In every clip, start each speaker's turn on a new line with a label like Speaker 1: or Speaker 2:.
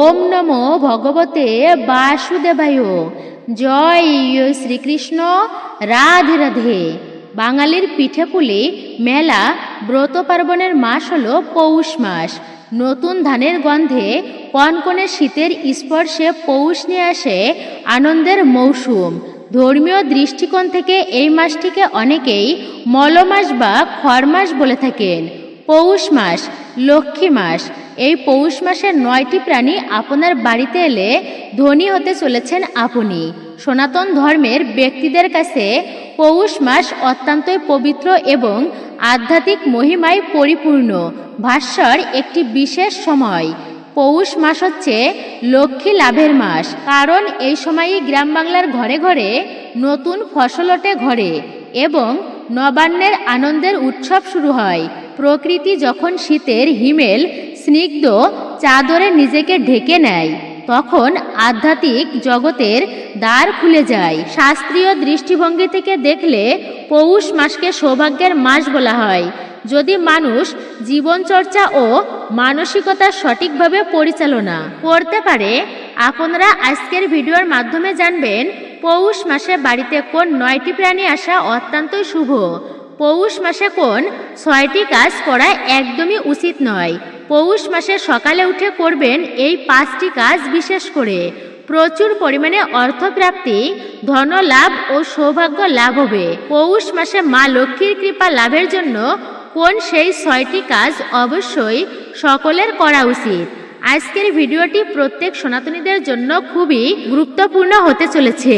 Speaker 1: ওম নমো ভগবতে বাসুদেবায় জয় শ্রীকৃষ্ণ রাধে রাধে বাঙালির পিঠেপুলি মেলা ব্রত পার্বণের মাস হল পৌষ মাস নতুন ধানের গন্ধে কনকনে শীতের স্পর্শে পৌষ নিয়ে আসে আনন্দের মৌসুম ধর্মীয় দৃষ্টিকোণ থেকে এই মাসটিকে অনেকেই মলমাস বা খরমাস বলে থাকেন পৌষ মাস লক্ষ্মী মাস এই পৌষ মাসের নয়টি প্রাণী আপনার বাড়িতে এলে ধনী হতে চলেছেন আপনি সনাতন ধর্মের ব্যক্তিদের কাছে পৌষ মাস অত্যন্তই পবিত্র এবং আধ্যাত্মিক মহিমায় পরিপূর্ণ ভাস্বর একটি বিশেষ সময় পৌষ মাস হচ্ছে লক্ষ্মী লাভের মাস কারণ এই সময়ই গ্রাম বাংলার ঘরে ঘরে নতুন ফসল ওঠে ঘরে এবং নবান্নের আনন্দের উৎসব শুরু হয় প্রকৃতি যখন শীতের হিমেল স্নিগ্ধ চাদরে নিজেকে ঢেকে নেয় তখন আধ্যাত্মিক জগতের দ্বার খুলে যায় শাস্ত্রীয় দৃষ্টিভঙ্গি থেকে দেখলে পৌষ মাসকে সৌভাগ্যের মাস বলা হয় যদি মানুষ জীবনচর্চা ও মানসিকতা সঠিকভাবে পরিচালনা করতে পারে আপনারা আজকের ভিডিওর মাধ্যমে জানবেন পৌষ মাসে বাড়িতে কোন নয়টি প্রাণী আসা অত্যন্তই শুভ পৌষ মাসে কোন ছয়টি কাজ করা একদমই উচিত নয় পৌষ মাসে সকালে উঠে করবেন এই পাঁচটি কাজ বিশেষ করে প্রচুর পরিমাণে অর্থপ্রাপ্তি ধন লাভ ও সৌভাগ্য লাভ হবে পৌষ মাসে মা লক্ষ্মীর কৃপা লাভের জন্য কোন সেই ছয়টি কাজ অবশ্যই সকলের করা উচিত আজকের ভিডিওটি প্রত্যেক সনাতনীদের জন্য খুবই গুরুত্বপূর্ণ হতে চলেছে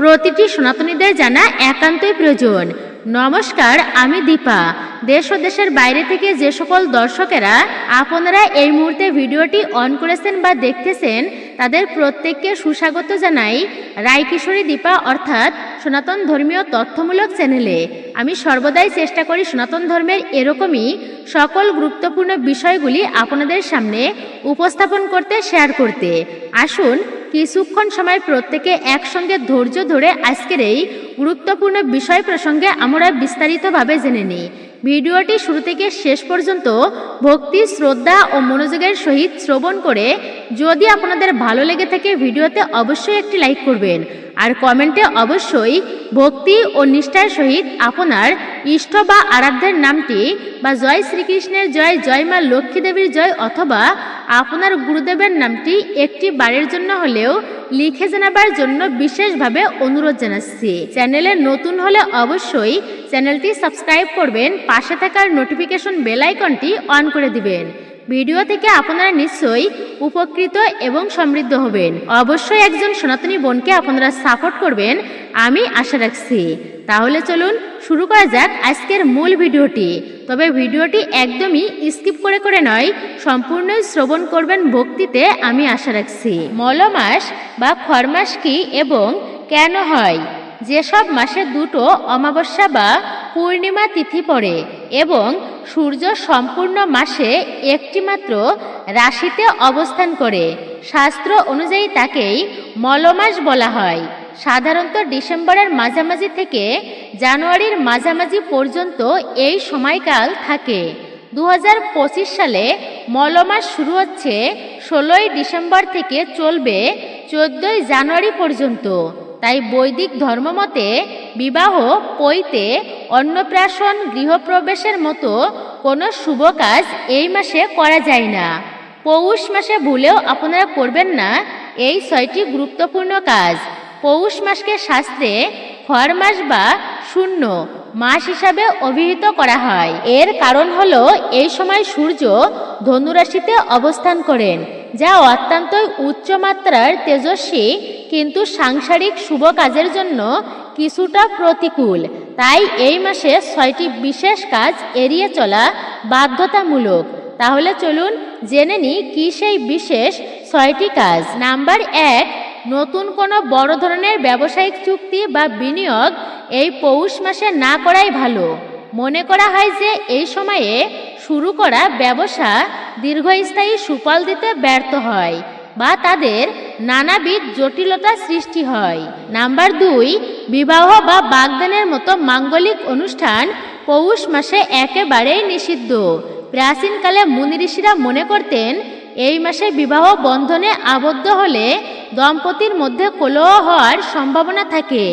Speaker 1: প্রতিটি সনাতনীদের জানা একান্তই প্রয়োজন নমস্কার আমি দীপা দেশ ও দেশের বাইরে থেকে যে সকল দর্শকেরা আপনারা এই মুহূর্তে ভিডিওটি অন করেছেন বা দেখতেছেন তাদের প্রত্যেককে সুস্বাগত জানাই রায়কিশোরী দীপা অর্থাৎ সনাতন ধর্মীয় তথ্যমূলক চ্যানেলে আমি সর্বদাই চেষ্টা করি সনাতন ধর্মের এরকমই সকল গুরুত্বপূর্ণ বিষয়গুলি আপনাদের সামনে উপস্থাপন করতে শেয়ার করতে আসুন কিছুক্ষণ সময় প্রত্যেকে একসঙ্গে ধৈর্য ধরে আজকের এই গুরুত্বপূর্ণ বিষয় প্রসঙ্গে আমরা বিস্তারিতভাবে জেনে নিই ভিডিওটি শুরু থেকে শেষ পর্যন্ত ভক্তি শ্রদ্ধা ও মনোযোগের সহিত শ্রবণ করে যদি আপনাদের ভালো লেগে থাকে ভিডিওতে অবশ্যই একটি লাইক করবেন আর কমেন্টে অবশ্যই ভক্তি ও নিষ্ঠার সহিত আপনার ইষ্ট বা আরাধ্যের নামটি বা জয় শ্রীকৃষ্ণের জয় জয় মা লক্ষ্মী দেবীর জয় অথবা আপনার গুরুদেবের নামটি একটি বারের জন্য হলেও লিখে জানাবার জন্য বিশেষভাবে অনুরোধ জানাচ্ছি চ্যানেলে নতুন হলে অবশ্যই চ্যানেলটি সাবস্ক্রাইব করবেন পাশে থাকার নোটিফিকেশন বেলাইকনটি অন করে দিবেন ভিডিও থেকে আপনারা নিশ্চয়ই উপকৃত এবং সমৃদ্ধ হবেন অবশ্যই একজন সনাতনী বোনকে আপনারা সাপোর্ট করবেন আমি আশা রাখছি তাহলে চলুন শুরু করা যাক আজকের মূল ভিডিওটি তবে ভিডিওটি একদমই স্কিপ করে করে নয় সম্পূর্ণই শ্রবণ করবেন ভক্তিতে আমি আশা রাখছি মলমাস বা খরমাস কি এবং কেন হয় যেসব মাসে দুটো অমাবস্যা বা পূর্ণিমা তিথি পড়ে এবং সূর্য সম্পূর্ণ মাসে একটি মাত্র রাশিতে অবস্থান করে শাস্ত্র অনুযায়ী তাকেই মলমাস বলা হয় সাধারণত ডিসেম্বরের মাঝামাঝি থেকে জানুয়ারির মাঝামাঝি পর্যন্ত এই সময়কাল থাকে দু সালে মলমাস শুরু হচ্ছে ষোলোই ডিসেম্বর থেকে চলবে চোদ্দই জানুয়ারি পর্যন্ত তাই বৈদিক ধর্মমতে বিবাহ পৈতে অন্নপ্রাশন গৃহপ্রবেশের মতো কোনো শুভ কাজ এই মাসে করা যায় না পৌষ মাসে ভুলেও আপনারা করবেন না এই ছয়টি গুরুত্বপূর্ণ কাজ পৌষ মাসকে শাস্ত্রে খর মাস বা শূন্য মাস হিসাবে অভিহিত করা হয় এর কারণ হল এই সময় সূর্য ধনুরাশিতে অবস্থান করেন যা অত্যন্তই উচ্চ মাত্রার তেজস্বী কিন্তু সাংসারিক শুভ কাজের জন্য কিছুটা প্রতিকূল তাই এই মাসে ছয়টি বিশেষ কাজ এড়িয়ে চলা বাধ্যতামূলক তাহলে চলুন জেনে নি কী সেই বিশেষ ছয়টি কাজ নাম্বার এক নতুন কোনো বড় ধরনের ব্যবসায়িক চুক্তি বা বিনিয়োগ এই পৌষ মাসে না করাই ভালো মনে করা হয় যে এই সময়ে শুরু করা ব্যবসা দীর্ঘস্থায়ী সুফল দিতে ব্যর্থ হয় বা তাদের নানাবিধ জটিলতা সৃষ্টি হয় নাম্বার দুই বিবাহ বা বাগদানের মতো মাঙ্গলিক অনুষ্ঠান পৌষ মাসে একেবারেই নিষিদ্ধ প্রাচীনকালে মুনি ঋষিরা মনে করতেন এই মাসে বিবাহ বন্ধনে আবদ্ধ হলে দম্পতির মধ্যে কোলহ হওয়ার সম্ভাবনা থাকে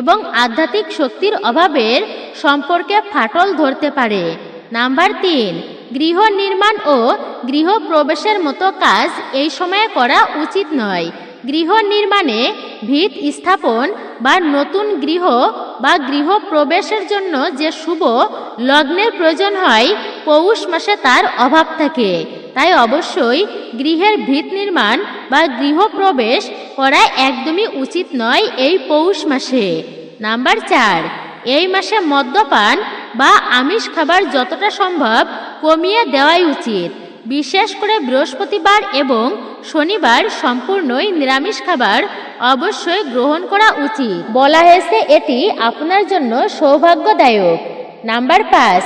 Speaker 1: এবং আধ্যাত্মিক শক্তির অভাবের সম্পর্কে ফাটল ধরতে পারে নাম্বার তিন গৃহ নির্মাণ ও গৃহ প্রবেশের মতো কাজ এই সময়ে করা উচিত নয় গৃহ নির্মাণে ভিত স্থাপন বা নতুন গৃহ বা গৃহ প্রবেশের জন্য যে শুভ লগ্নের প্রয়োজন হয় পৌষ মাসে তার অভাব থাকে তাই অবশ্যই গৃহের ভিত নির্মাণ বা গৃহপ্রবেশ করা একদমই উচিত নয় এই পৌষ মাসে নাম্বার চার এই মাসে মদ্যপান বা আমিষ খাবার যতটা সম্ভব কমিয়ে দেওয়াই উচিত বিশেষ করে বৃহস্পতিবার এবং শনিবার সম্পূর্ণই নিরামিষ খাবার অবশ্যই গ্রহণ করা উচিত বলা হয়েছে এটি আপনার জন্য সৌভাগ্যদায়ক নাম্বার পাঁচ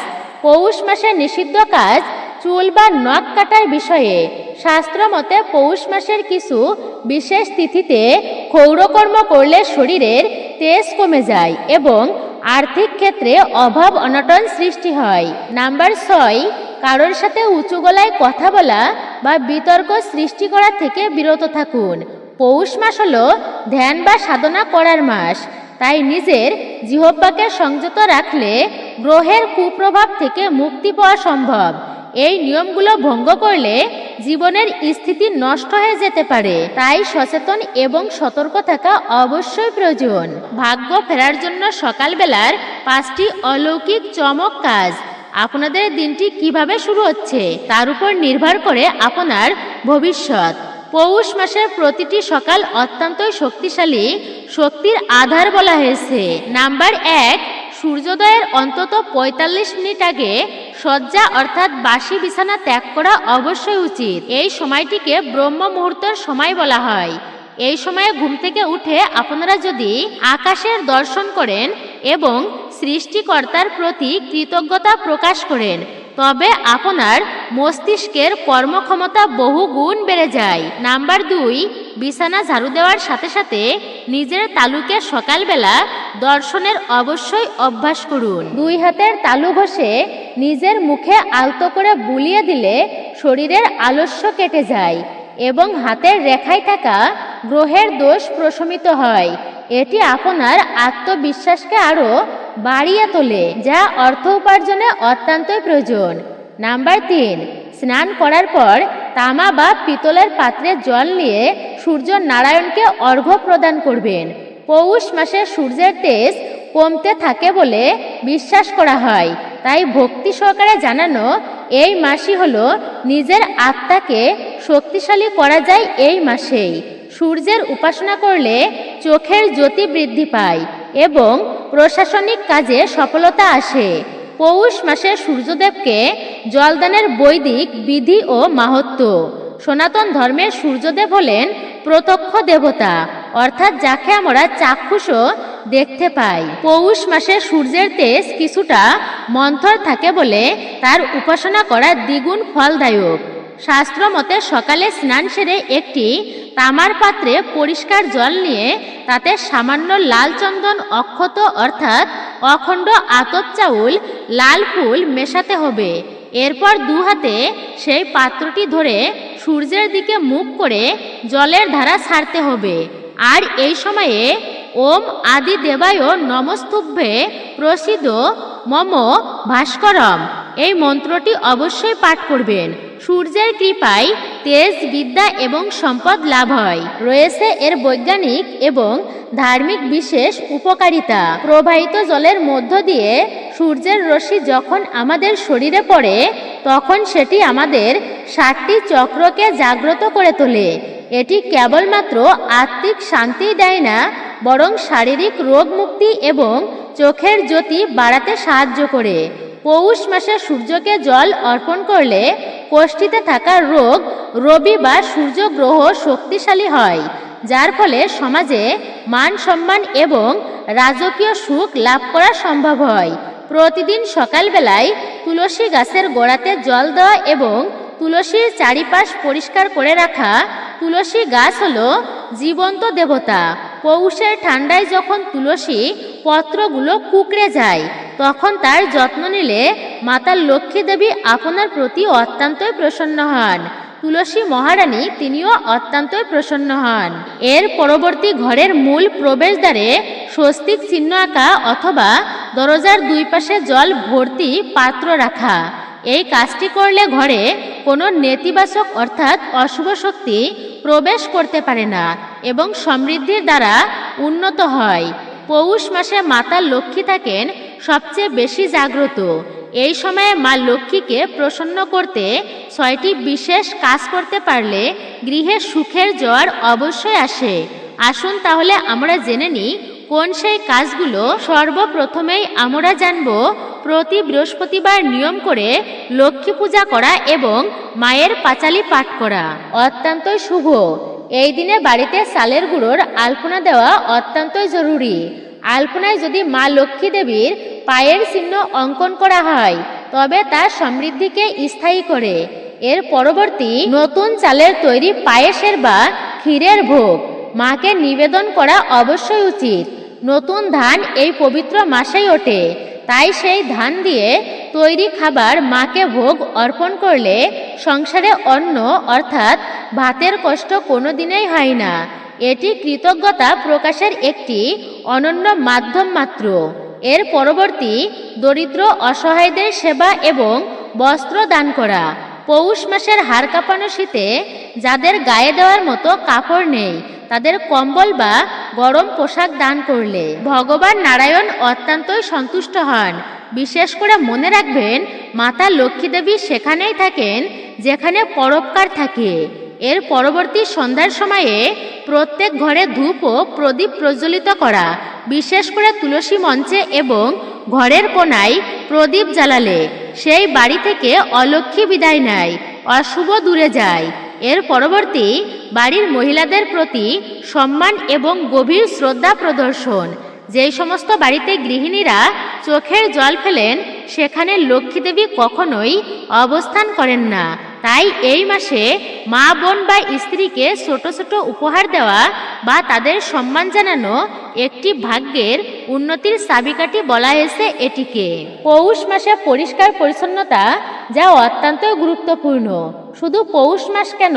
Speaker 1: পৌষ মাসে নিষিদ্ধ কাজ চুল বা নখ কাটার বিষয়ে শাস্ত্র মতে পৌষ মাসের কিছু বিশেষ তিথিতে ক্ষৌরকর্ম করলে শরীরের তেজ কমে যায় এবং আর্থিক ক্ষেত্রে অভাব অনটন সৃষ্টি হয় নাম্বার ছয় কারোর সাথে উঁচু গলায় কথা বলা বা বিতর্ক সৃষ্টি করা থেকে বিরত থাকুন পৌষ মাস হল ধ্যান বা সাধনা করার মাস তাই নিজের জিহব্বাকে সংযত রাখলে গ্রহের কুপ্রভাব থেকে মুক্তি পাওয়া সম্ভব এই নিয়মগুলো ভঙ্গ করলে জীবনের স্থিতি নষ্ট হয়ে যেতে পারে তাই সচেতন এবং সতর্ক থাকা অবশ্যই প্রয়োজন ভাগ্য ফেরার জন্য সকালবেলার পাঁচটি অলৌকিক চমক কাজ আপনাদের দিনটি কিভাবে শুরু হচ্ছে তার উপর নির্ভর করে আপনার ভবিষ্যৎ পৌষ মাসের প্রতিটি সকাল অত্যন্ত শক্তিশালী শক্তির আধার বলা হয়েছে নাম্বার এক সূর্যোদয়ের অন্তত ৪৫ মিনিট আগে শয্যা অর্থাৎ বাসি বিছানা ত্যাগ করা অবশ্যই উচিত এই সময়টিকে ব্রহ্ম মুহূর্তের সময় বলা হয় এই সময়ে ঘুম থেকে উঠে আপনারা যদি আকাশের দর্শন করেন এবং সৃষ্টিকর্তার প্রতি কৃতজ্ঞতা প্রকাশ করেন তবে আপনার মস্তিষ্কের কর্মক্ষমতা বহু গুণ বেড়ে যায় নাম্বার দুই বিছানা ঝাড়ু দেওয়ার সাথে সাথে নিজের তালুকে সকালবেলা দর্শনের অবশ্যই অভ্যাস করুন দুই হাতের তালু ঘষে নিজের মুখে আলতো করে বুলিয়ে দিলে শরীরের আলস্য কেটে যায় এবং হাতের রেখায় থাকা গ্রহের দোষ প্রশমিত হয় এটি আপনার আত্মবিশ্বাসকে আরও বাড়িয়ে তোলে যা অর্থ উপার্জনে অত্যন্ত প্রয়োজন নাম্বার তিন স্নান করার পর তামা বা পিতলের পাত্রে জল নিয়ে সূর্য নারায়ণকে অর্ঘ প্রদান করবেন পৌষ মাসে সূর্যের তেজ কমতে থাকে বলে বিশ্বাস করা হয় তাই ভক্তি সহকারে জানানো এই মাসই হল নিজের আত্মাকে শক্তিশালী করা যায় এই মাসেই সূর্যের উপাসনা করলে চোখের জ্যোতি বৃদ্ধি পায় এবং প্রশাসনিক কাজে সফলতা আসে পৌষ মাসে সূর্যদেবকে জলদানের বৈদিক বিধি ও মাহাত্ম সনাতন ধর্মের সূর্যদেব হলেন প্রত্যক্ষ দেবতা অর্থাৎ যাকে আমরা চাক্ষুষও দেখতে পাই পৌষ মাসে সূর্যের তেজ কিছুটা মন্থর থাকে বলে তার উপাসনা করা দ্বিগুণ ফলদায়ক শাস্ত্র মতে সকালে স্নান সেরে একটি তামার পাত্রে পরিষ্কার জল নিয়ে তাতে সামান্য লাল চন্দন অক্ষত অর্থাৎ অখণ্ড আতপ চাউল লাল ফুল মেশাতে হবে এরপর দু হাতে সেই পাত্রটি ধরে সূর্যের দিকে মুখ করে জলের ধারা ছাড়তে হবে আর এই সময়ে ওম আদি দেবায় নমস্তুভ্যে প্রসিদ্ধ মম ভাস্করম এই মন্ত্রটি অবশ্যই পাঠ করবেন সূর্যের কৃপায় তেজ বিদ্যা এবং সম্পদ লাভ হয় রয়েছে এর বৈজ্ঞানিক এবং ধার্মিক বিশেষ উপকারিতা প্রবাহিত জলের মধ্য দিয়ে সূর্যের রশ্মি যখন আমাদের শরীরে পড়ে তখন সেটি আমাদের ষাটটি চক্রকে জাগ্রত করে তোলে এটি কেবলমাত্র আত্মিক শান্তি দেয় না বরং শারীরিক রোগ মুক্তি এবং চোখের জ্যোতি বাড়াতে সাহায্য করে পৌষ মাসে সূর্যকে জল অর্পণ করলে কোষ্ঠীতে থাকা রোগ রবি বা সূর্যগ্রহ শক্তিশালী হয় যার ফলে সমাজে মান সম্মান এবং রাজকীয় সুখ লাভ করা সম্ভব হয় প্রতিদিন সকালবেলায় তুলসী গাছের গোড়াতে জল দেওয়া এবং তুলসীর চারিপাশ পরিষ্কার করে রাখা তুলসী গাছ হল জীবন্ত দেবতা পৌষের ঠান্ডায় যখন তুলসী পত্রগুলো কুকড়ে যায় তখন তার যত্ন নিলে মাতা লক্ষ্মী দেবী আপনার প্রতি অত্যন্তই প্রসন্ন হন তুলসী মহারানী তিনিও অত্যন্তই প্রসন্ন হন এর পরবর্তী ঘরের মূল প্রবেশদ্বারে স্বস্তিক চিহ্ন আঁকা অথবা দরজার দুই পাশে জল ভর্তি পাত্র রাখা এই কাজটি করলে ঘরে কোনো নেতিবাচক অর্থাৎ অশুভ শক্তি প্রবেশ করতে পারে না এবং সমৃদ্ধির দ্বারা উন্নত হয় পৌষ মাসে মাতা লক্ষ্মী থাকেন সবচেয়ে বেশি জাগ্রত এই সময়ে মা লক্ষ্মীকে প্রসন্ন করতে ছয়টি বিশেষ কাজ করতে পারলে গৃহে সুখের জ্বর অবশ্যই আসে আসুন তাহলে আমরা জেনে নিই কোন সেই কাজগুলো সর্বপ্রথমেই আমরা জানব প্রতি বৃহস্পতিবার নিয়ম করে লক্ষ্মী পূজা করা এবং মায়ের পাঁচালি পাঠ করা অত্যন্ত শুভ এই দিনে বাড়িতে সালের গুঁড়োর আলপনা দেওয়া অত্যন্ত জরুরি আলপনায় যদি মা লক্ষ্মী দেবীর পায়ের চিহ্ন অঙ্কন করা হয় তবে তা সমৃদ্ধিকে স্থায়ী করে এর পরবর্তী নতুন চালের তৈরি পায়েসের বা ক্ষীরের ভোগ মাকে নিবেদন করা অবশ্যই উচিত নতুন ধান এই পবিত্র মাসেই ওঠে তাই সেই ধান দিয়ে তৈরি খাবার মাকে ভোগ অর্পণ করলে সংসারে অন্ন অর্থাৎ ভাতের কষ্ট কোনো দিনেই হয় না এটি কৃতজ্ঞতা প্রকাশের একটি অনন্য মাধ্যম মাত্র এর পরবর্তী দরিদ্র অসহায়দের সেবা এবং বস্ত্র দান করা পৌষ মাসের হাড় কাঁপানো শীতে যাদের গায়ে দেওয়ার মতো কাপড় নেই তাদের কম্বল বা গরম পোশাক দান করলে ভগবান নারায়ণ অত্যন্তই সন্তুষ্ট হন বিশেষ করে মনে রাখবেন মাতা লক্ষ্মী দেবী সেখানেই থাকেন যেখানে পরোপকার থাকে এর পরবর্তী সন্ধ্যার সময়ে প্রত্যেক ঘরে ধূপ ও প্রদীপ প্রজ্বলিত করা বিশেষ করে তুলসী মঞ্চে এবং ঘরের কোনায় প্রদীপ জ্বালালে সেই বাড়ি থেকে অলক্ষ্মী বিদায় নেয় অশুভ দূরে যায় এর পরবর্তী বাড়ির মহিলাদের প্রতি সম্মান এবং গভীর শ্রদ্ধা প্রদর্শন যেই সমস্ত বাড়িতে গৃহিণীরা চোখের জল ফেলেন সেখানে লক্ষ্মীদেবী কখনোই অবস্থান করেন না তাই এই মাসে মা বোন বা স্ত্রীকে ছোট ছোট উপহার দেওয়া বা তাদের সম্মান জানানো একটি ভাগ্যের উন্নতির চাবিকাঠি বলা হয়েছে এটিকে পৌষ মাসে পরিষ্কার পরিচ্ছন্নতা যা অত্যন্ত গুরুত্বপূর্ণ শুধু পৌষ মাস কেন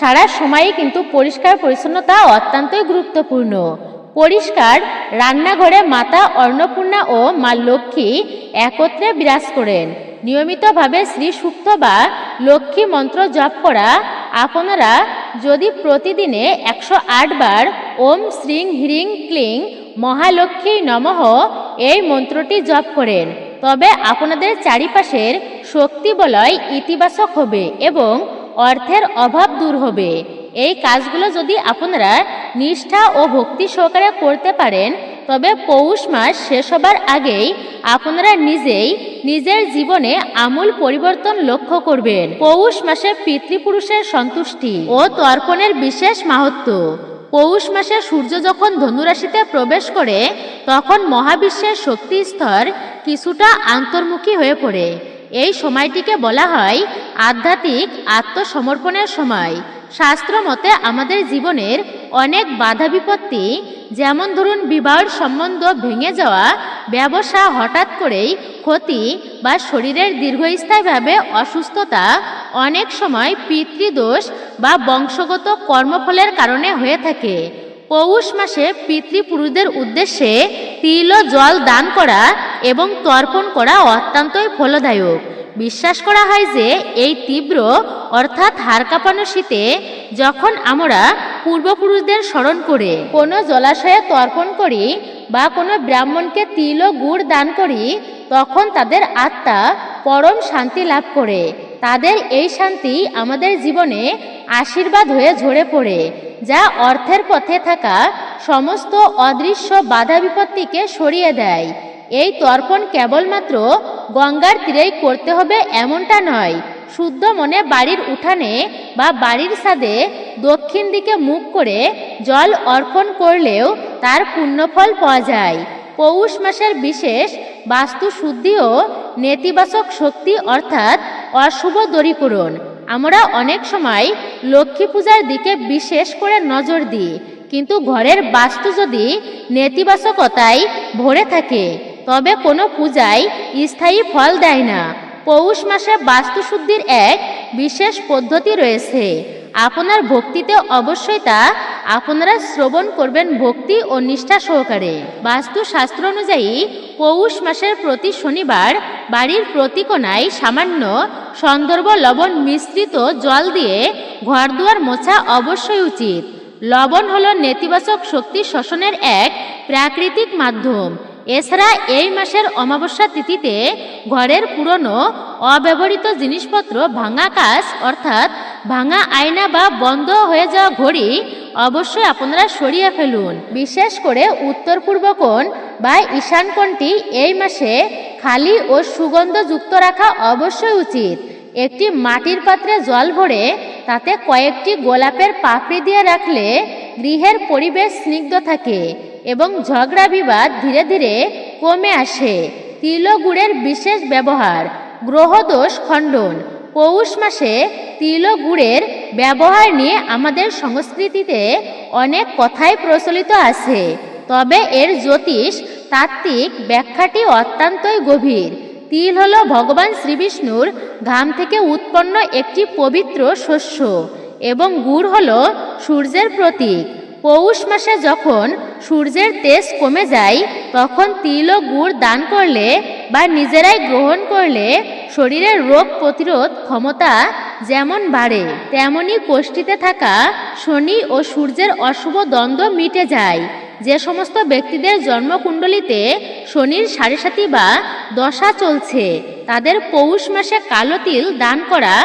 Speaker 1: সারা সময়ই কিন্তু পরিষ্কার পরিচ্ছন্নতা অত্যন্ত গুরুত্বপূর্ণ পরিষ্কার রান্নাঘরে মাতা অন্নপূর্ণা ও মা লক্ষ্মী একত্রে বিরাজ করেন নিয়মিতভাবে শ্রী সুক্ত বা লক্ষ্মী মন্ত্র জপ করা আপনারা যদি প্রতিদিনে একশো বার ওম শ্রীং হ্রিং ক্লিং মহালক্ষ্মী নমঃ এই মন্ত্রটি জপ করেন তবে আপনাদের চারিপাশের শক্তি বলয় ইতিবাচক হবে এবং অর্থের অভাব দূর হবে এই কাজগুলো যদি আপনারা নিষ্ঠা ও ভক্তি সহকারে করতে পারেন তবে পৌষ মাস শেষ হবার আগেই আপনারা নিজেই নিজের জীবনে আমূল পরিবর্তন লক্ষ্য করবেন পৌষ মাসে পিতৃপুরুষের সন্তুষ্টি ও তর্পণের বিশেষ মাহাত্ম পৌষ মাসে সূর্য যখন ধনুরাশিতে প্রবেশ করে তখন মহাবিশ্বের শক্তি স্তর কিছুটা আন্তর্মুখী হয়ে পড়ে এই সময়টিকে বলা হয় আধ্যাত্মিক আত্মসমর্পণের সময় শাস্ত্র মতে আমাদের জীবনের অনেক বাধা বিপত্তি যেমন ধরুন বিবাহের সম্বন্ধ ভেঙে যাওয়া ব্যবসা হঠাৎ করেই ক্ষতি বা শরীরের দীর্ঘস্থায়ীভাবে অসুস্থতা অনেক সময় পিতৃদোষ বা বংশগত কর্মফলের কারণে হয়ে থাকে পৌষ মাসে পিতৃপুরুষদের উদ্দেশ্যে তিল জল দান করা এবং তর্পণ করা অত্যন্তই ফলদায়ক বিশ্বাস করা হয় যে এই তীব্র অর্থাৎ হাড় কাঁপানো শীতে যখন আমরা পূর্বপুরুষদের স্মরণ করে কোনো জলাশয়ে তর্পণ করি বা কোনো ব্রাহ্মণকে তিল গুড় দান করি তখন তাদের আত্মা পরম শান্তি লাভ করে তাদের এই শান্তি আমাদের জীবনে আশীর্বাদ হয়ে ঝরে পড়ে যা অর্থের পথে থাকা সমস্ত অদৃশ্য বাধা বিপত্তিকে সরিয়ে দেয় এই তর্পণ কেবলমাত্র গঙ্গার তীরেই করতে হবে এমনটা নয় শুদ্ধ মনে বাড়ির উঠানে বা বাড়ির সাদে দক্ষিণ দিকে মুখ করে জল অর্পণ করলেও তার পুণ্যফল পাওয়া যায় পৌষ মাসের বিশেষ শুদ্ধি ও নেতিবাচক শক্তি অর্থাৎ অশুভ দূরীকরণ আমরা অনেক সময় লক্ষ্মী পূজার দিকে বিশেষ করে নজর দিই কিন্তু ঘরের বাস্তু যদি নেতিবাচকতায় ভরে থাকে তবে কোনো পূজায় স্থায়ী ফল দেয় না পৌষ মাসে বাস্তুশুদ্ধির এক বিশেষ পদ্ধতি রয়েছে আপনার ভক্তিতে অবশ্যই তা আপনারা শ্রবণ করবেন ভক্তি ও নিষ্ঠা সহকারে বাস্তু শাস্ত্র অনুযায়ী পৌষ মাসের প্রতি শনিবার বাড়ির প্রতিকোনায় সামান্য সন্দর্ভ লবণ মিশ্রিত জল দিয়ে ঘরদুয়ার মোছা অবশ্যই উচিত লবণ হল নেতিবাচক শক্তি শোষণের এক প্রাকৃতিক মাধ্যম এছাড়া এই মাসের অমাবস্যা তিথিতে ঘরের পুরনো অব্যবহৃত জিনিসপত্র ভাঙা কাজ অর্থাৎ ভাঙা আয়না বা বন্ধ হয়ে যাওয়া ঘড়ি অবশ্যই আপনারা সরিয়ে ফেলুন বিশেষ করে উত্তর পূর্ব কোণ বা ঈশান কোণটি এই মাসে খালি ও সুগন্ধযুক্ত রাখা অবশ্যই উচিত একটি মাটির পাত্রে জল ভরে তাতে কয়েকটি গোলাপের পাপড়ি দিয়ে রাখলে গৃহের পরিবেশ স্নিগ্ধ থাকে এবং ঝগড়া বিবাদ ধীরে ধীরে কমে আসে তিলগুড়ের বিশেষ ব্যবহার গ্রহদোষ খণ্ডন পৌষ মাসে তিল গুড়ের ব্যবহার নিয়ে আমাদের সংস্কৃতিতে অনেক কথাই প্রচলিত আছে তবে এর জ্যোতিষ তাত্ত্বিক ব্যাখ্যাটি অত্যন্তই গভীর তিল হল ভগবান শ্রীবিষ্ণুর ঘাম থেকে উৎপন্ন একটি পবিত্র শস্য এবং গুড় হল সূর্যের প্রতীক পৌষ মাসে যখন সূর্যের তেজ কমে যায় তখন তিল ও গুড় দান করলে বা নিজেরাই গ্রহণ করলে শরীরের রোগ প্রতিরোধ ক্ষমতা যেমন বাড়ে তেমনি কোষ্ঠীতে থাকা শনি ও সূর্যের অশুভ দ্বন্দ্ব মিটে যায় যে সমস্ত ব্যক্তিদের জন্মকুণ্ডলিতে শনির সাড়ে সাতি বা দশা চলছে তাদের পৌষ মাসে কালো তিল দান করা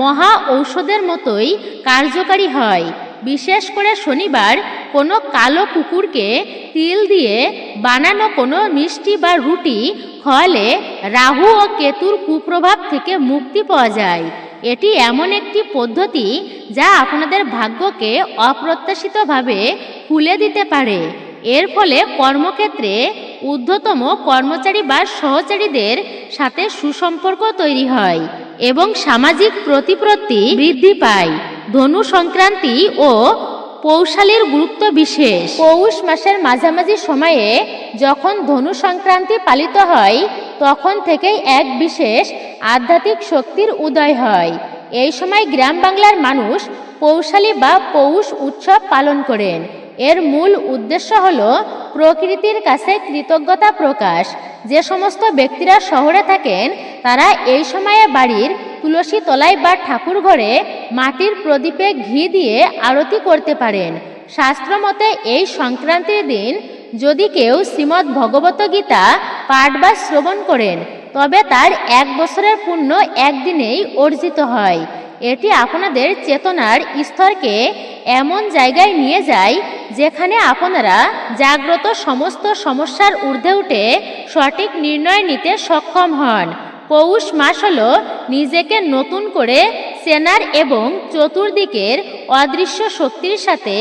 Speaker 1: মহা ঔষধের মতোই কার্যকারী হয় বিশেষ করে শনিবার কোনো কালো কুকুরকে তিল দিয়ে বানানো কোনো মিষ্টি বা রুটি খাওয়ালে রাহু ও কেতুর কুপ্রভাব থেকে মুক্তি পাওয়া যায় এটি এমন একটি পদ্ধতি যা আপনাদের ভাগ্যকে অপ্রত্যাশিতভাবে খুলে দিতে পারে এর ফলে কর্মক্ষেত্রে ঊর্ধ্বতম কর্মচারী বা সহচারীদের সাথে সুসম্পর্ক তৈরি হয় এবং সামাজিক প্রতিপত্তি বৃদ্ধি পায় ধনু সংক্রান্তি ও পৌষালির গুরুত্ব বিশেষ পৌষ মাসের মাঝামাঝি সময়ে যখন ধনু সংক্রান্তি পালিত হয় তখন থেকেই এক বিশেষ আধ্যাত্মিক শক্তির উদয় হয় এই সময় গ্রাম বাংলার মানুষ পৌষালি বা পৌষ উৎসব পালন করেন এর মূল উদ্দেশ্য হল প্রকৃতির কাছে কৃতজ্ঞতা প্রকাশ যে সমস্ত ব্যক্তিরা শহরে থাকেন তারা এই সময়ে বাড়ির তুলসী তলায় বা ঠাকুর ঘরে মাটির প্রদীপে ঘি দিয়ে আরতি করতে পারেন শাস্ত্রমতে এই সংক্রান্তির দিন যদি কেউ শ্রীমদ্ গীতা পাঠ বা শ্রবণ করেন তবে তার এক বছরের পুণ্য একদিনেই অর্জিত হয় এটি আপনাদের চেতনার স্তরকে এমন জায়গায় নিয়ে যায় যেখানে আপনারা জাগ্রত সমস্ত সমস্যার ঊর্ধ্বে উঠে সঠিক নির্ণয় নিতে সক্ষম হন পৌষ মাস হল নিজেকে নতুন করে সেনার এবং চতুর্দিকের অদৃশ্য শক্তির সাথে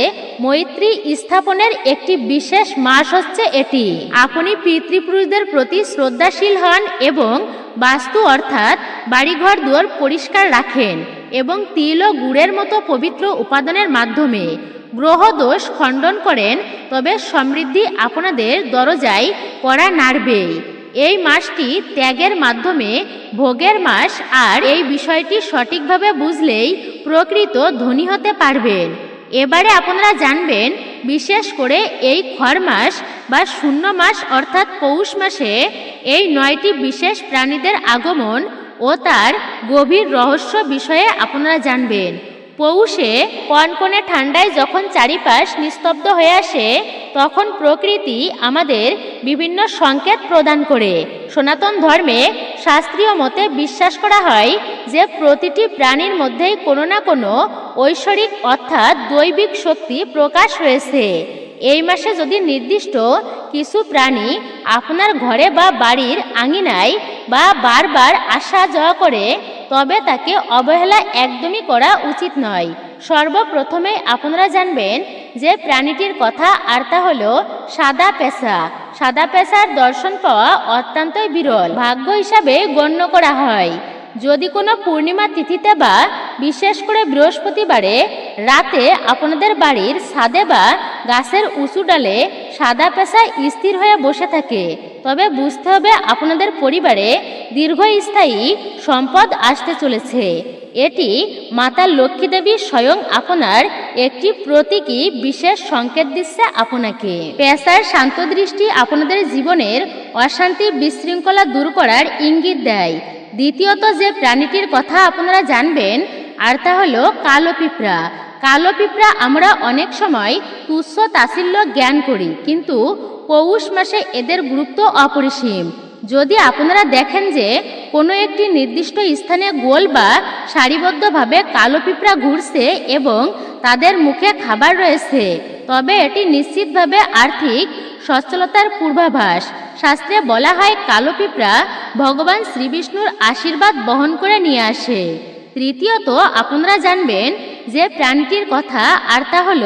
Speaker 1: মৈত্রী স্থাপনের একটি বিশেষ মাস হচ্ছে এটি আপনি পিতৃপুরুষদের প্রতি শ্রদ্ধাশীল হন এবং বাস্তু অর্থাৎ বাড়িঘর দুয়ার পরিষ্কার রাখেন এবং তিল ও গুড়ের মতো পবিত্র উপাদানের মাধ্যমে গ্রহদোষ খণ্ডন করেন তবে সমৃদ্ধি আপনাদের দরজায় পড়া নাড়বেই এই মাসটি ত্যাগের মাধ্যমে ভোগের মাস আর এই বিষয়টি সঠিকভাবে বুঝলেই প্রকৃত ধনী হতে পারবেন এবারে আপনারা জানবেন বিশেষ করে এই খর মাস বা শূন্য মাস অর্থাৎ পৌষ মাসে এই নয়টি বিশেষ প্রাণীদের আগমন ও তার গভীর রহস্য বিষয়ে আপনারা জানবেন পৌষে কনকনে ঠান্ডায় যখন চারিপাশ নিস্তব্ধ হয়ে আসে তখন প্রকৃতি আমাদের বিভিন্ন সংকেত প্রদান করে সনাতন ধর্মে শাস্ত্রীয় মতে বিশ্বাস করা হয় যে প্রতিটি প্রাণীর মধ্যেই কোনো না কোনো ঐশ্বরিক অর্থাৎ দৈবিক শক্তি প্রকাশ হয়েছে এই মাসে যদি নির্দিষ্ট কিছু প্রাণী আপনার ঘরে বা বাড়ির আঙিনায় বা বারবার আসা যাওয়া করে তবে তাকে অবহেলা একদমই করা উচিত নয় সর্বপ্রথমে আপনারা জানবেন যে প্রাণীটির কথা আর তা হল সাদা পেশা সাদা পেশার দর্শন পাওয়া অত্যন্তই বিরল ভাগ্য হিসাবে গণ্য করা হয় যদি কোনো পূর্ণিমা তিথিতে বা বিশেষ করে বৃহস্পতিবারে রাতে আপনাদের বাড়ির সাদে বা গাছের উঁচু ডালে সাদা পেশা স্থির হয়ে বসে থাকে তবে বুঝতে হবে আপনাদের পরিবারে দীর্ঘস্থায়ী সম্পদ আসতে চলেছে এটি মাতা লক্ষ্মী দেবী স্বয়ং আপনার একটি প্রতীকী বিশেষ সংকেত দিচ্ছে আপনাকে পেশার শান্ত দৃষ্টি আপনাদের জীবনের অশান্তি বিশৃঙ্খলা দূর করার ইঙ্গিত দেয় দ্বিতীয়ত যে প্রাণীটির কথা আপনারা জানবেন আর তা হলো কালো পিঁপড়া কালো পিঁপড়া আমরা অনেক সময় তুচ্ছ তাসিল্য জ্ঞান করি কিন্তু পৌষ মাসে এদের গুরুত্ব অপরিসীম যদি আপনারা দেখেন যে কোনো একটি নির্দিষ্ট স্থানে গোল বা সারিবদ্ধভাবে কালো পিঁপড়া ঘুরছে এবং তাদের মুখে খাবার রয়েছে তবে এটি নিশ্চিতভাবে আর্থিক সচ্ছলতার পূর্বাভাস শাস্ত্রে বলা হয় কালো পিঁপড়া ভগবান শ্রীবিষ্ণুর আশীর্বাদ বহন করে নিয়ে আসে তৃতীয়ত আপনারা জানবেন যে প্রাণটির কথা আর তা হল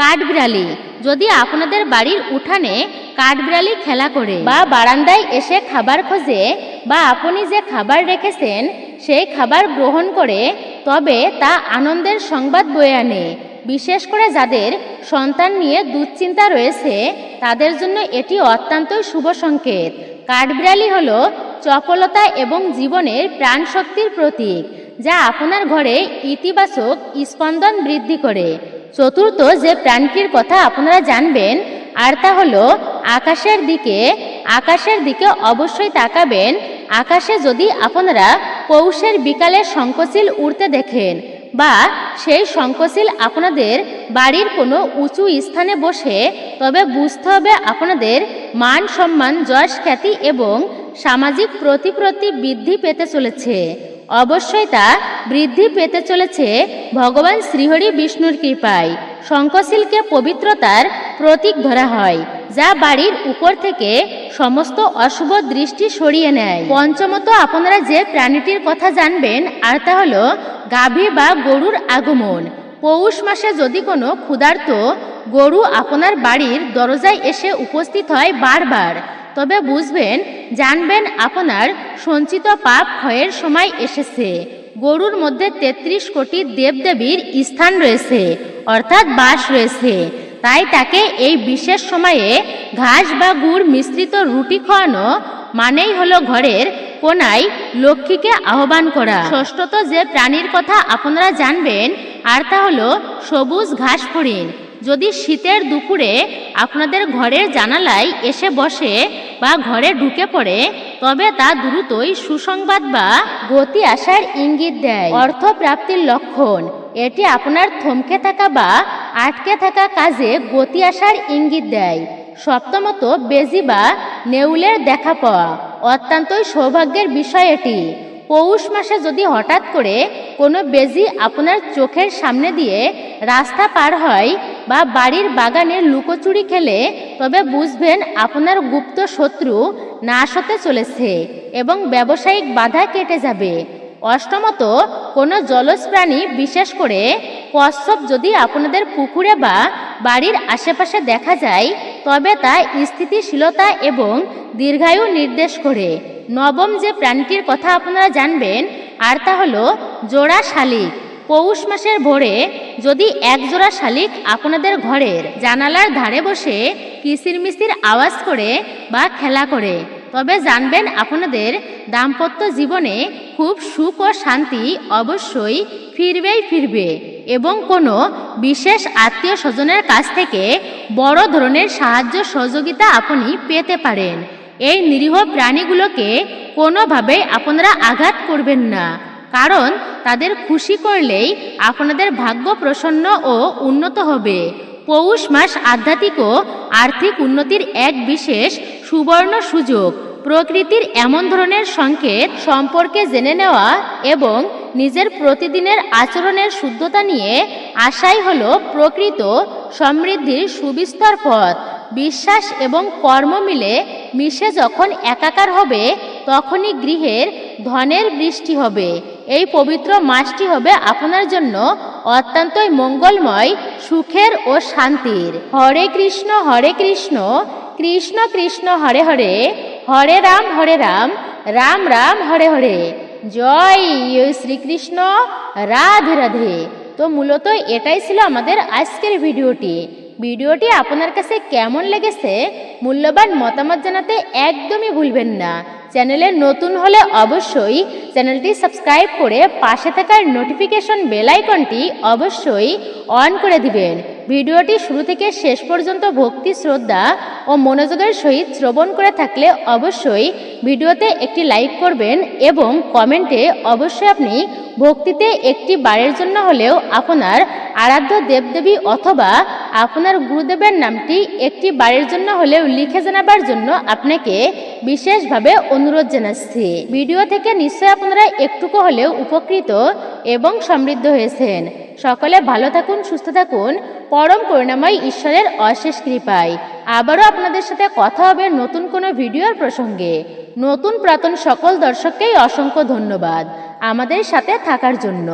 Speaker 1: কাঠবিড়ালি যদি আপনাদের বাড়ির উঠানে কাঠবিড়ালি খেলা করে বা বারান্দায় এসে খাবার খোঁজে বা আপনি যে খাবার রেখেছেন সেই খাবার গ্রহণ করে তবে তা আনন্দের সংবাদ বয়ে আনে বিশেষ করে যাদের সন্তান নিয়ে দুশ্চিন্তা রয়েছে তাদের জন্য এটি অত্যন্ত শুভ সংকেত কাঠবিড়ালি হল চপলতা এবং জীবনের প্রাণশক্তির প্রতীক যা আপনার ঘরে ইতিবাচক স্পন্দন বৃদ্ধি করে চতুর্থ যে প্রাণটির কথা আপনারা জানবেন আর তা হল আকাশের দিকে আকাশের দিকে অবশ্যই তাকাবেন আকাশে যদি আপনারা পৌষের বিকালে সংকোচিল উড়তে দেখেন বা সেই শঙ্কশীল আপনাদের বাড়ির কোনো উঁচু স্থানে বসে তবে বুঝতে হবে আপনাদের মান সম্মান যশ খ্যাতি এবং সামাজিক প্রতিপ্রতি বৃদ্ধি পেতে চলেছে অবশ্যই তা বৃদ্ধি পেতে চলেছে ভগবান শ্রীহরি বিষ্ণুর কৃপায় শঙ্কশীলকে পবিত্রতার প্রতীক ধরা হয় যা বাড়ির উপর থেকে সমস্ত অশুভ দৃষ্টি সরিয়ে নেয় পঞ্চমত আপনারা যে প্রাণীটির কথা জানবেন আর তা হল গাভী বা গরুর আগমন পৌষ মাসে যদি কোনো ক্ষুধার্ত গরু আপনার বাড়ির দরজায় এসে উপস্থিত হয় বারবার তবে বুঝবেন জানবেন আপনার সঞ্চিত পাপ ক্ষয়ের সময় এসেছে গরুর মধ্যে তেত্রিশ কোটি দেবদেবীর স্থান রয়েছে অর্থাৎ বাস রয়েছে তাই তাকে এই বিশেষ সময়ে ঘাস বা গুড় মিশ্রিত রুটি খাওয়ানো মানেই হলো ঘরের কোনায় লক্ষ্মীকে আহ্বান করা ষষ্ঠত যে প্রাণীর কথা আপনারা জানবেন আর তা হলো সবুজ ঘাস ফড়িন যদি শীতের দুপুরে আপনাদের ঘরের জানালায় এসে বসে বা ঘরে ঢুকে পড়ে তবে তা দ্রুতই সুসংবাদ বা গতি আসার ইঙ্গিত দেয় অর্থ প্রাপ্তির লক্ষণ এটি আপনার থমকে থাকা বা আটকে থাকা কাজে গতি আসার ইঙ্গিত দেয় সপ্তমত বেজি বা নেউলের দেখা পাওয়া অত্যন্তই সৌভাগ্যের বিষয় এটি পৌষ মাসে যদি হঠাৎ করে কোনো বেজি আপনার চোখের সামনে দিয়ে রাস্তা পার হয় বা বাড়ির বাগানে লুকোচুরি খেলে তবে বুঝবেন আপনার গুপ্ত শত্রু নাশ হতে চলেছে এবং ব্যবসায়িক বাধা কেটে যাবে অষ্টমত কোনো জলজ প্রাণী বিশেষ করে কশ্যপ যদি আপনাদের পুকুরে বা বাড়ির আশেপাশে দেখা যায় তবে তা স্থিতিশীলতা এবং দীর্ঘায়ু নির্দেশ করে নবম যে প্রাণীটির কথা আপনারা জানবেন আর তা হল জোড়া শালিক পৌষ মাসের ভোরে যদি এক জোড়া শালিক আপনাদের ঘরের জানালার ধারে বসে মিসির আওয়াজ করে বা খেলা করে তবে জানবেন আপনাদের দাম্পত্য জীবনে খুব সুখ ও শান্তি অবশ্যই ফিরবেই ফিরবে এবং কোনো বিশেষ আত্মীয় স্বজনের কাছ থেকে বড় ধরনের সাহায্য সহযোগিতা আপনি পেতে পারেন এই নিরীহ প্রাণীগুলোকে কোনোভাবেই আপনারা আঘাত করবেন না কারণ তাদের খুশি করলেই আপনাদের ভাগ্য প্রসন্ন ও উন্নত হবে পৌষ মাস আধ্যাত্মিক ও আর্থিক উন্নতির এক বিশেষ সুবর্ণ সুযোগ প্রকৃতির এমন ধরনের সংকেত সম্পর্কে জেনে নেওয়া এবং নিজের প্রতিদিনের আচরণের শুদ্ধতা নিয়ে আশাই হল প্রকৃত সমৃদ্ধির সুবিস্তর পথ বিশ্বাস এবং কর্ম মিলে মিশে যখন একাকার হবে তখনই গৃহের ধনের বৃষ্টি হবে এই পবিত্র মাসটি হবে আপনার জন্য অত্যন্তই মঙ্গলময় সুখের ও শান্তির হরে কৃষ্ণ হরে কৃষ্ণ কৃষ্ণ কৃষ্ণ হরে হরে হরে রাম হরে রাম রাম রাম হরে হরে জয় শ্রীকৃষ্ণ রাধে রাধে তো মূলত এটাই ছিল আমাদের আজকের ভিডিওটি ভিডিওটি আপনার কাছে কেমন লেগেছে মূল্যবান মতামত জানাতে একদমই ভুলবেন না চ্যানেলে নতুন হলে অবশ্যই চ্যানেলটি সাবস্ক্রাইব করে পাশে থাকার নোটিফিকেশন বেলাইকনটি অবশ্যই অন করে দিবেন ভিডিওটি শুরু থেকে শেষ পর্যন্ত ভক্তি শ্রদ্ধা ও মনোযোগের সহিত শ্রবণ করে থাকলে অবশ্যই ভিডিওতে একটি লাইক করবেন এবং কমেন্টে অবশ্যই আপনি ভক্তিতে একটি বারের জন্য হলেও আপনার আরাধ্য দেবদেবী অথবা আপনার গুরুদেবের নামটি একটি বারের জন্য হলেও লিখে জানাবার জন্য আপনাকে বিশেষভাবে অনুরোধ জানাচ্ছি ভিডিও থেকে নিশ্চয়ই আপনারা একটুকু হলেও উপকৃত এবং সমৃদ্ধ হয়েছেন সকলে ভালো থাকুন সুস্থ থাকুন পরম করুণাময় ঈশ্বরের অশেষ কৃপায় আবারও আপনাদের সাথে কথা হবে নতুন কোনো ভিডিওর প্রসঙ্গে নতুন প্রাতন সকল দর্শককেই অসংখ্য ধন্যবাদ আমাদের সাথে থাকার জন্য